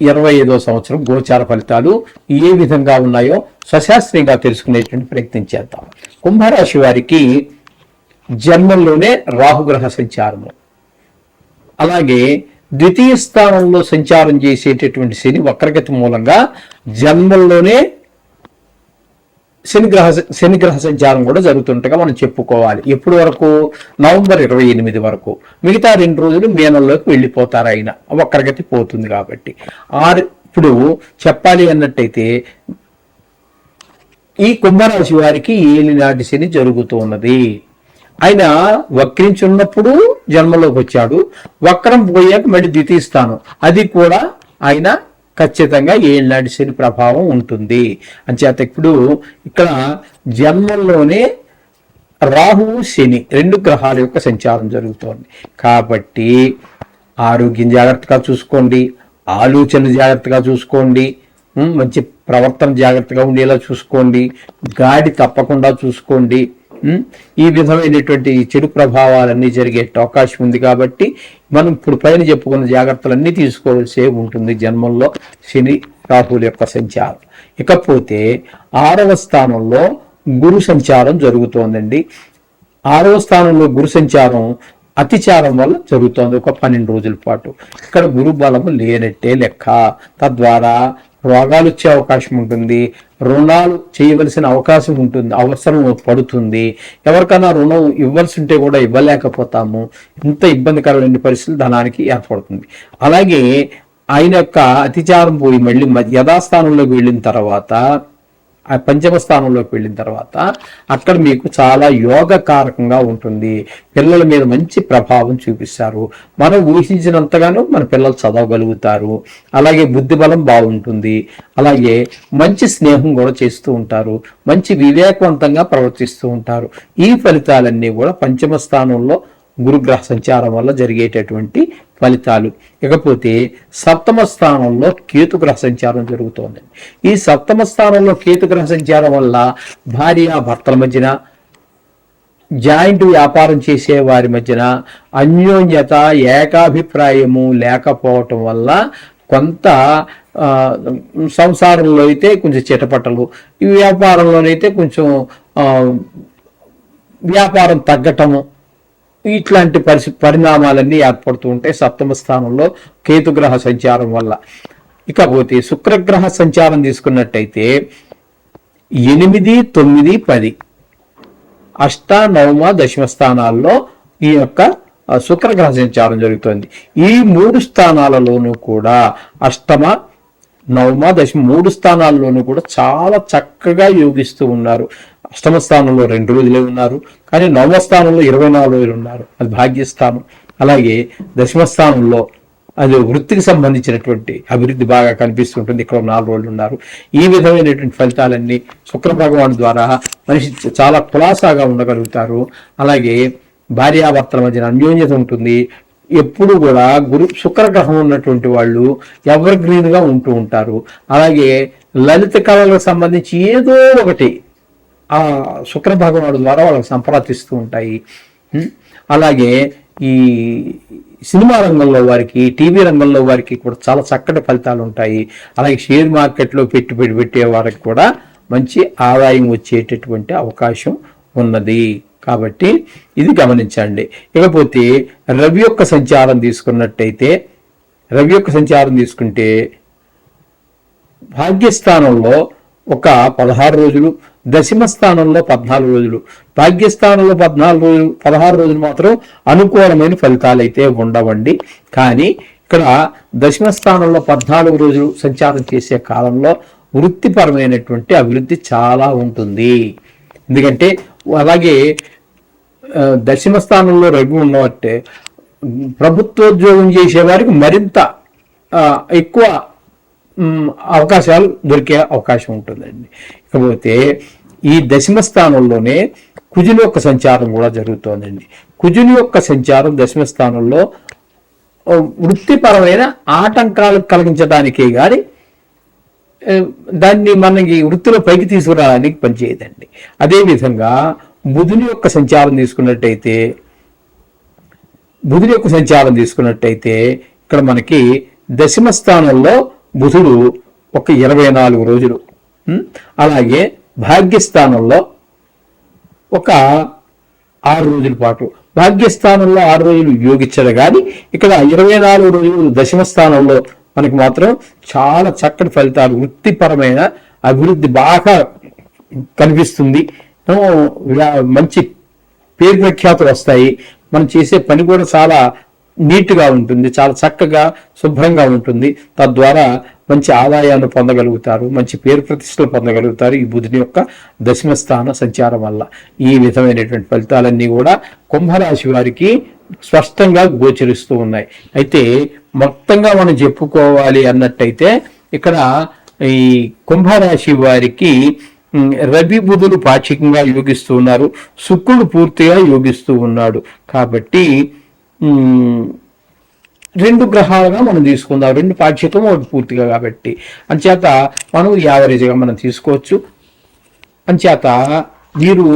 ఇరవై ఐదో సంవత్సరం గోచార ఫలితాలు ఏ విధంగా ఉన్నాయో సశాస్త్రీయంగా తెలుసుకునేటువంటి ప్రయత్నం చేద్దాం. కుంభరాశి వారికి జన్మంలోనే రాహుగ్రహ సంచారము. అలాగే ద్వితీయ స్థానంలో సంచారం చేసేటటువంటి శని వక్రగతి మూలంగా జన్మల్లోనే శనిగ్రహ శనిగ్రహ సంచారం కూడా జరుగుతుంటగా మనం చెప్పుకోవాలి. ఎప్పుడు వరకు? నవంబర్ ఇరవై ఎనిమిది వరకు. మిగతా రెండు రోజులు మేనంలోకి వెళ్ళిపోతారు ఆయన. వక్రగతి పోతుంది కాబట్టి. ఆరు ఇప్పుడు చెప్పాలి అన్నట్టయితే ఈ కుంభరాశి వారికి ఏలినాటి శని జరుగుతూ ఉన్నది. ఆయన వక్రించున్నప్పుడు జన్మలోకి వచ్చాడు. వక్రం పోయాక మళ్ళీ ద్వితీయ స్థానం. అది కూడా ఆయన ఖచ్చితంగా ఏళ్ళనాటి శని ప్రభావం ఉంటుంది. అంచేత ఇప్పుడు ఇక్కడ జన్మల్లోనే రాహువు శని రెండు గ్రహాల యొక్క సంచారం జరుగుతోంది. కాబట్టి ఆరోగ్యం జాగ్రత్తగా చూసుకోండి ఆలోచన జాగ్రత్తగా చూసుకోండి మంచి ప్రవర్తన జాగ్రత్తగా ఉండేలా చూసుకోండి గాడి తప్పకుండా చూసుకోండి ఈ విధమైనటువంటి చెడు ప్రభావాలన్నీ జరిగే అవకాశం ఉంది కాబట్టి మనం ఇప్పుడు పైన చెప్పుకున్న జాగ్రత్తలన్నీ తీసుకోవాల్సి ఉంటుంది జన్మంలో శని రాహుల యొక్క సంచారం. ఇకపోతే ఆరవ స్థానంలో గురు సంచారం జరుగుతోందండి. ఆరవ స్థానంలో గురు సంచారం అతిచారం వల్ల జరుగుతోంది ఒక పన్నెండు రోజుల పాటు. ఇక్కడ గురు బలము లేనట్టే లెక్క. తద్వారా రోగాలు వచ్చే అవకాశం ఉంటుంది. రుణాలు చేయవలసిన అవకాశం ఉంటుంది. అవసరం పడుతుంది. ఎవరికైనా రుణం ఇవ్వాల్సి ఉంటే కూడా ఇవ్వలేకపోతాము. ఇంత ఇబ్బందికరమైన పరిస్థితులు ధనానికి ఏర్పడుతుంది. అలాగే ఆయన యొక్క అతిచారం పోయి మళ్ళీ మ- యథాస్థానంలోకి వెళ్ళిన తర్వాత ఆ పంచమ స్థానంలోకి వెళ్ళిన తర్వాత అక్కడ మీకు చాలా యోగకారకంగా ఉంటుంది. పిల్లల మీద మంచి ప్రభావం చూపిస్తారు. మనం ఊహించినంతగానో మన పిల్లలు చదవగలుగుతారు. అలాగే బుద్ధి బలం బాగుంటుంది. అలాగే మంచి స్నేహం కూడా చేస్తూ ఉంటారు. మంచి వివేకవంతంగా ప్రవర్తిస్తూ ఉంటారు. ఈ ఫలితాలన్నీ కూడా పంచమ స్థానంలో గురుగ్రహ సంచారం వల్ల జరిగేటటువంటి ఫలితాలు. ఇకపోతే సప్తమ స్థానంలో కేతుగ్రహ సంచారం జరుగుతోంది. ఈ సప్తమ స్థానంలో కేతుగ్రహ సంచారం వల్ల భార్య భర్తల మధ్యన జాయింట్ వ్యాపారం చేసే వారి మధ్యన అన్యోన్యత ఏకాభిప్రాయము లేకపోవటం వల్ల కొంత సంసారంలో అయితే కొంచెం చిటపటలు ఈ వ్యాపారంలోనైతే కొంచెం వ్యాపారం తగ్గటము ఇట్లాంటి పరిస్థి పరిణామాలన్నీ ఏర్పడుతూ ఉంటాయి. సప్తమ స్థానంలో కేతుగ్రహ సంచారం వల్ల. ఇకపోతే శుక్రగ్రహ సంచారం తీసుకున్నట్టయితే ఎనిమిది తొమ్మిది పది అష్ట నవమ దశమ స్థానాల్లో ఈ యొక్క శుక్రగ్రహ సంచారం జరుగుతుంది. ఈ మూడు స్థానాలలోనూ కూడా అష్టమ నవమ దశమ మూడు స్థానాల్లోనూ కూడా చాలా చక్కగా యోగిస్తూ ఉన్నారు. అష్టమ స్థానంలో రెండు రోజులే ఉన్నారు. కానీ నవమ స్థానంలో ఇరవై నాలుగు రోజులు ఉన్నారు. అది భాగ్యస్థానం. అలాగే దశమ స్థానంలో అది వృత్తికి సంబంధించినటువంటి అభివృద్ధి బాగా కనిపిస్తుంటుంది. ఇక్కడ నాలుగు రోజులు ఉన్నారు. ఈ విధమైనటువంటి ఫలితాలన్నీ శుక్ర భగవాను ద్వారా మనిషి చాలా కులాసాగా ఉండగలుగుతారు. అలాగే భార్యాభర్తల మధ్యన అన్యోన్యత ఉంటుంది. ఎప్పుడు కూడా గురు శుక్రగ్రహం ఉన్నటువంటి వాళ్ళు ఎవర్ గ్రీన్గా ఉంటూ ఉంటారు. అలాగే లలిత కళలకు సంబంధించి ఏదో ఒకటి ఆ శుక్ర భగవానుడు ద్వారా వాళ్ళకి సంప్రాప్తిస్తూ ఉంటాయి. అలాగే ఈ సినిమా రంగంలో వారికి టీవీ రంగంలో వారికి కూడా చాలా చక్కటి ఫలితాలు ఉంటాయి. అలాగే షేర్ మార్కెట్లో పెట్టుబడి పెట్టే వారికి కూడా మంచి ఆదాయం వచ్చేటటువంటి అవకాశం ఉన్నది. కాబట్టి ఇది గమనించండి. ఇకపోతే రవి యొక్క సంచారం తీసుకున్నట్టయితే రవి యొక్క సంచారం తీసుకుంటే భాగ్యస్థానంలో ఒక పదహారు రోజులు దశమ స్థానంలో పద్నాలుగు రోజులు. భాగ్యస్థానంలో పద్నాలుగు రోజులు పదహారు రోజులు మాత్రం అనుకూలమైన ఫలితాలు అయితే ఉండవండి. కానీ ఇక్కడ దశమ స్థానంలో పద్నాలుగు రోజులు సంచారం చేసే కాలంలో వృత్తిపరమైనటువంటి అభివృద్ధి చాలా ఉంటుంది. ఎందుకంటే అలాగే దశమ స్థానంలో రవి ఉన్నట్టే ప్రభుత్వోద్యోగం చేసే వారికి మరింత ఎక్కువ అవకాశాలు దొరికే అవకాశం ఉంటుందండి. ఇకపోతే ఈ దశమ స్థానంలోనే కుజుని యొక్క సంచారం కూడా జరుగుతోందండి. కుజుని యొక్క సంచారం దశమ స్థానంలో వృత్తిపరమైన ఆటంకాలు కలిగించడానికే కానీ దాన్ని మనకి వృత్తిలో పైకి తీసుకురావడానికి పనిచేయదండి. అదేవిధంగా బుధుని యొక్క సంచారం తీసుకున్నట్టయితే బుధుని యొక్క సంచారం తీసుకున్నట్టయితే ఇక్కడ మనకి దశమ స్థానంలో బుధుడు ఒక ఇరవై నాలుగు రోజులు. అలాగే భాగ్యస్థానంలో ఒక ఆరు రోజుల పాటు. భాగ్యస్థానంలో ఆరు రోజులు యోగించడు కానీ ఇక్కడ ఇరవై నాలుగు రోజులు దశమ స్థానంలో మనకి మాత్రం చాలా చక్కటి ఫలితాలు వృత్తిపరమైన అభివృద్ధి బాగా కనిపిస్తుంది. మంచి పేరు ప్రఖ్యాతులు వస్తాయి. మనం చేసే పని కూడా చాలా నీట్గా ఉంటుంది చాలా చక్కగా శుభ్రంగా ఉంటుంది. తద్వారా మంచి ఆదాయాన్ని పొందగలుగుతారు మంచి పేరు ప్రతిష్టలు పొందగలుగుతారు ఈ బుధుని యొక్క దశమ స్థాన సంచారం వల్ల. ఈ విధమైనటువంటి ఫలితాలన్నీ కూడా కుంభరాశి వారికి స్పష్టంగా గోచరిస్తూ ఉన్నాయి. అయితే మొత్తంగా మనం చెప్పుకోవాలి అన్నట్టయితే ఇక్కడ ఈ కుంభరాశి వారికి రవి బుధులు పాక్షికంగా యోగిస్తూ ఉన్నారు. శుక్రుడు పూర్తిగా యోగిస్తూ ఉన్నాడు. కాబట్టి రెండు గ్రహాలుగా మనం తీసుకుందాం. రెండు పాక్షికం ఒకటి పూర్తిగా కాబట్టి. అంచేత మనం యావరేజ్గా మనం తీసుకోవచ్చు. అంచేత మీరు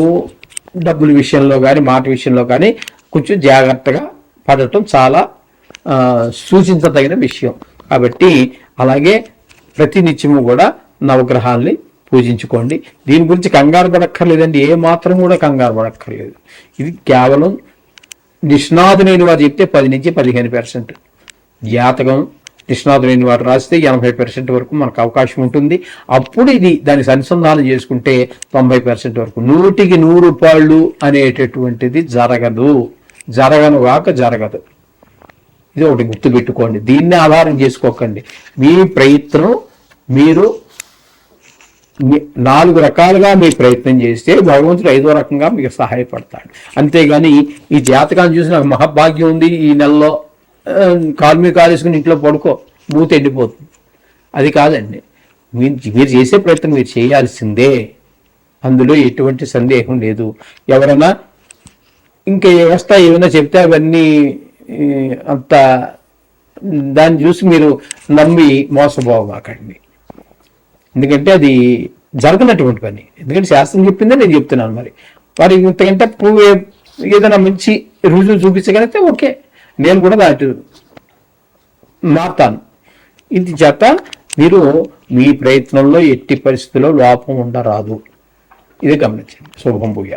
డబ్బుల విషయంలో కానీ మాట విషయంలో కానీ కొంచెం జాగ్రత్తగా పడటం చాలా సూచించదగిన విషయం. కాబట్టి అలాగే ప్రతినిత్యము కూడా నవగ్రహాల్ని పూజించుకోండి. దీని గురించి కంగారు పడక్కర్లేదండి. ఏ మాత్రం కూడా కంగారు పడక్కర్లేదు. ఇది కేవలం నిష్ణాతులైన వారు చెప్తే పది నుంచి పదిహేను పర్సెంట్ జాతకం నిష్ణాతులైన వారు రాస్తే ఎనభై పర్సెంట్ వరకు మనకు అవకాశం ఉంటుంది. అప్పుడు ఇది దాని అనుసంధానం చేసుకుంటే తొంభై పర్సెంట్ వరకు. నూటికి నూరు రూపాయలు అనేటటువంటిది జరగదు. జరగను కాక జరగదు. ఇది ఒకటి గుర్తుపెట్టుకోండి. దీన్ని ఆధారం చేసుకోకండి. మీ ప్రయత్నం మీరు నాలుగు రకాలుగా మీరు ప్రయత్నం చేస్తే భగవంతుడు ఐదో రకంగా మీకు సహాయపడతాడు. అంతేగాని ఈ జాతకాన్ని చూసి నాకు మహాభాగ్యం ఉంది ఈ నెలలో ఆ, కాలు కాలేసుకుని ఇంట్లో పడుకో మూత ఎండిపోతుంది. అది కాదండి. మీరు మీరు చేసే ప్రయత్నం మీరు చేయాల్సిందే. అందులో ఎటువంటి సందేహం లేదు. ఎవరైనా ఇంకా వ్యవస్థ ఏమైనా చెప్తే అవన్నీ అంత దాన్ని చూసి మీరు నమ్మి మోసపోవాకండి ఎందుకంటే అది జరగనటువంటి పని. ఎందుకంటే శాస్త్రం చెప్పిందే నేను చెప్తున్నాను మరి. వారి ఇంతకంటే పువ్వు ఏదైనా మంచి రుజువు చూపించగలిగితే ఓకే. నేను కూడా దాటి మారుతాను. ఇది చేత మీరు మీ ప్రయత్నంలో ఎట్టి పరిస్థితుల్లో లోపం ఉండరాదు. ఇది గమనించండి. శుభం భూయ.